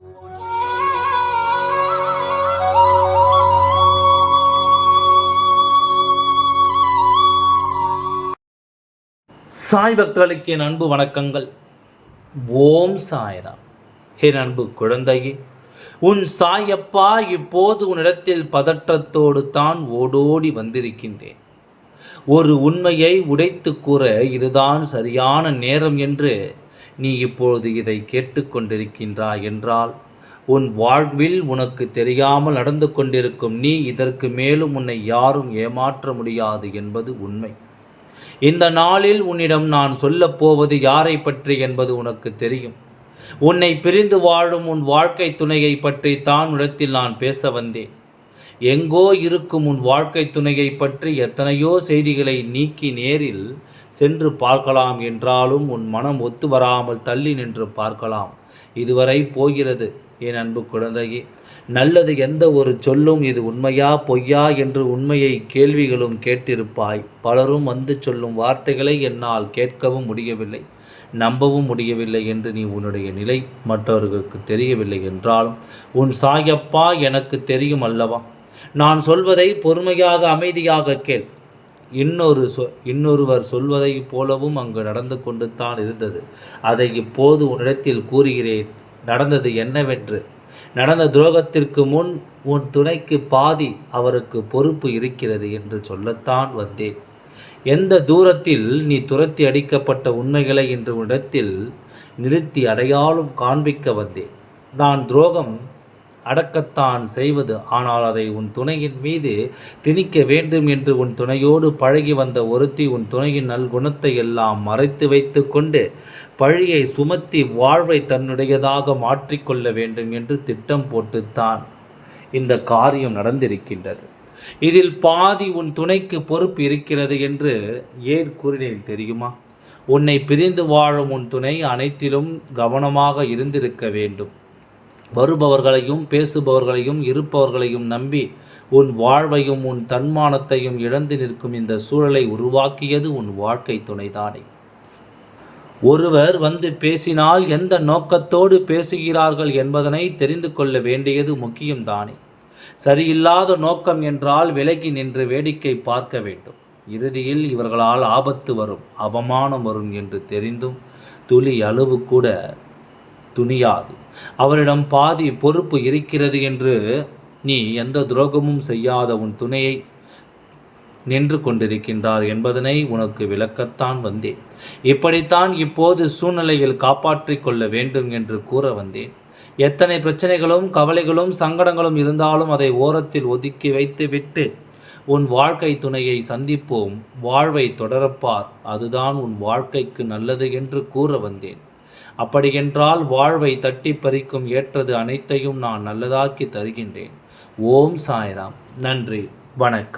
சாய் பக்தர்களுக்கு என் அன்பு வணக்கங்கள். ஓம் சாய்ராம். என் அன்பு குழந்தையே உன் சாயப்பா இப்போது உன்னிடத்தில் பதற்றத்தோடு தான் ஓடோடி வந்திருக்கின்றேன். ஒரு உண்மையை உடைத்து கூற இதுதான் சரியான நேரம் என்று நீ இப்பொழுது இதை கேட்டுக்கொண்டிருக்கின்றாய் என்றால் உன் வாழ்வில் உனக்கு தெரியாமல் நடந்து கொண்டிருக்கும் நீ இதற்கு மேலும் உன்னை யாரும் ஏமாற்ற முடியாது என்பது உண்மை. இந்த நாளில் உன்னிடம் நான் சொல்லப் போவது யாரை பற்றி என்பது உனக்கு தெரியும். உன்னை பிரிந்து வாழும் உன் வாழ்க்கை துணையை பற்றி தான் இடத்தில் நான் பேச வந்தேன். எங்கோ இருக்கும் உன் வாழ்க்கை துணையை பற்றி எத்தனையோ செய்திகளை நீக்கி நேரில் சென்று பார்க்கலாம் என்றாலும் உன் மனம் ஒத்து வராமல் தள்ளி நின்று பார்க்கலாம். இதுவரை போகிறது என் அன்பு குழந்தையே. நல்லது எந்த ஒரு சொல்லும் இது உண்மையா பொய்யா என்று உண்மையை கேள்விகளும் கேட்டிருப்பாய். பலரும் வந்து சொல்லும் வார்த்தைகளை என்னால் கேட்கவும் முடியவில்லை நம்பவும் முடியவில்லை என்று நீ உன்னுடைய நிலை மற்றவர்களுக்கு தெரியவில்லை என்றாலும் உன் சாயப்பா எனக்கு தெரியும் அல்லவா? நான் சொல்வதை பொறுமையாக அமைதியாக கேள். இன்னொரு சொ இன்னொருவர் சொல்வதைப் போலவும் அங்கு நடந்து கொண்டு தான் இருந்தது. அதை இப்போது உன்னிடத்தில் கூறுகிறேன். நடந்தது என்னவென்று? நடந்த துரோகத்திற்கு முன் உன் துணைக்கு பாதி அவருக்கு பொறுப்பு இருக்கிறது என்று சொல்லத்தான் வந்தேன். எந்த தூரத்தில் நீ துரத்தி அடிக்கப்பட்ட உண்மைகளை இன்று உன்னிடத்தில் நிறுத்தி அடையாளம் காண்பிக்க வந்தேன். நான் துரோகம் அடக்கத்தான் செய்வது. ஆனால் அதை உன் துணையின் மீது திணிக்க வேண்டும் என்று உன் துணையோடு பழகி வந்த ஒருத்தி உன் துணையின் நல்குணத்தை எல்லாம் மறைத்து வைத்து கொண்டு பழியை சுமத்தி வாழ்வை தன்னுடையதாக மாற்றிக்கொள்ள வேண்டும் என்று திட்டம் போட்டுத்தான். இந்த காரியம் நடந்திருக்கின்றது. இதில் பாதி உன் துணைக்கு பொறுப்பு இருக்கிறது என்று ஏன் கூறினேன் தெரியுமா? உன்னை பிரிந்து வாழும் உன் துணை அனைத்திலும் கவனமாக இருந்திருக்க வேண்டும். வருபவர்களையும் பேசுபவர்களையும் இருப்பவர்களையும் நம்பி உன் வாழ்வையும் உன் தன்மானத்தையும் இழந்து நிற்கும் இந்த சூழலை உருவாக்கியது உன் வாழ்க்கை துணைதானே. ஒருவர் வந்து பேசினால் எந்த நோக்கத்தோடு பேசுகிறார்கள் என்பதனை தெரிந்து கொள்ள வேண்டியது முக்கியம்தானே. சரியில்லாத நோக்கம் என்றால் விலகி நின்று வேடிக்கை பார்க்க வேண்டும். இறுதியில் இவர்களால் ஆபத்து வரும் அவமானம் வரும் என்று தெரிந்தும் துளி அளவு கூட துணியாது. அவரிடம் பாதி பொறுப்பு இருக்கிறது என்று நீ எந்த துரோகமும் செய்யாத உன் துணையை நின்று கொண்டிருக்கின்றார் என்பதனை உனக்கு விளக்கத்தான் வந்தேன். இப்படித்தான் இப்போது சூழ்நிலையில் காப்பாற்றிக் கொள்ள வேண்டும் என்று கூற வந்தேன். எத்தனை பிரச்சனைகளும் கவலைகளும் சங்கடங்களும் இருந்தாலும் அதை ஓரத்தில் ஒதுக்கி வைத்து விட்டு உன் வாழ்க்கை துணையை சந்திப்போம். வாழ்வை தொடரப்பார். அதுதான் உன் வாழ்க்கைக்கு நல்லது என்று கூற வந்தேன். அப்படியென்றால் வாழ்வை தட்டி பறிக்கும் ஏற்றது அனைத்தையும் நான் நல்லதாக்கி தருகின்றேன். ஓம் சாய்ராம். நன்றி. வணக்கம்.